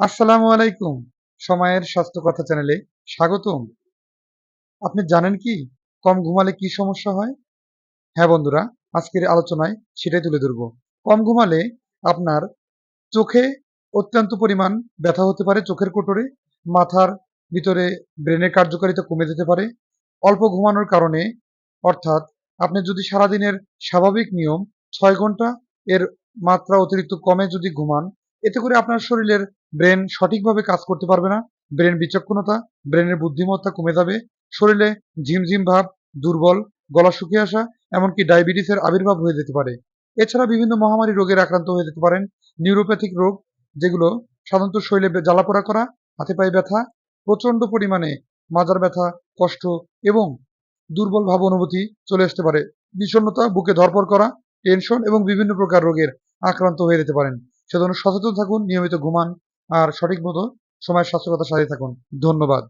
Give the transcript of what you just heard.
আসসালামু আলাইকুম, সময়ের স্বাস্থ্য কথা চ্যানেলে স্বাগতম। আপনি জানেন কি, কম ঘুমালে কি সমস্যা হয়? হ্যাঁ বন্ধুরা, আজকের আলোচনায় সেটাই তুলে ধরব। কম ঘুমালে আপনার চোখে অত্যন্ত পরিমাণ ব্যথা হতে পারে চোখের কোটরে, মাথার ভিতরে ব্রেনের কার্যকারিতা কমে যেতে পারে। অল্প ঘুমানোর কারণে, অর্থাৎ আপনি যদি সারাদিনের স্বাভাবিক নিয়ম ছয় ঘণ্টা, এর মাত্রা অতিরিক্ত কমে যদি ঘুমান, এতে করে আপনার শরীরের ব্রেন সঠিকভাবে কাজ করতে পারবে না। ব্রেন বিচক্ষণতা ব্রেনের বুদ্ধিমত্তা কমে যাবে। শরীরে ঝিমঝিম ভাব, দুর্বল, গলা শুকিয়ে আসা, এমনকি ডায়াবেটিসের আবির্ভাব হয়ে যেতে পারে। এছাড়া বিভিন্ন মহামারী রোগের আক্রান্ত হয়ে যেতে পারেন। নিউরোপ্যাথিক রোগ, যেগুলো সাধারণত শরীরে জ্বালাপোড়া করা, হাতে পায়ে ব্যথা, প্রচণ্ড পরিমাণে মাজার ব্যথা, কষ্ট এবং দুর্বল ভাব অনুভূতি চলে আসতে পারে। বিষণ্ণতা, বুকে ধরপর করা টেনশন এবং বিভিন্ন প্রকার রোগের আক্রান্ত হয়ে যেতে পারেন। সেজন্য সচেতন থাকুন, নিয়মিত ঘুমান। আর সঠিক মতো সময় স্বাস্থ্যকতা সাজিয়ে থাকুন। ধন্যবাদ।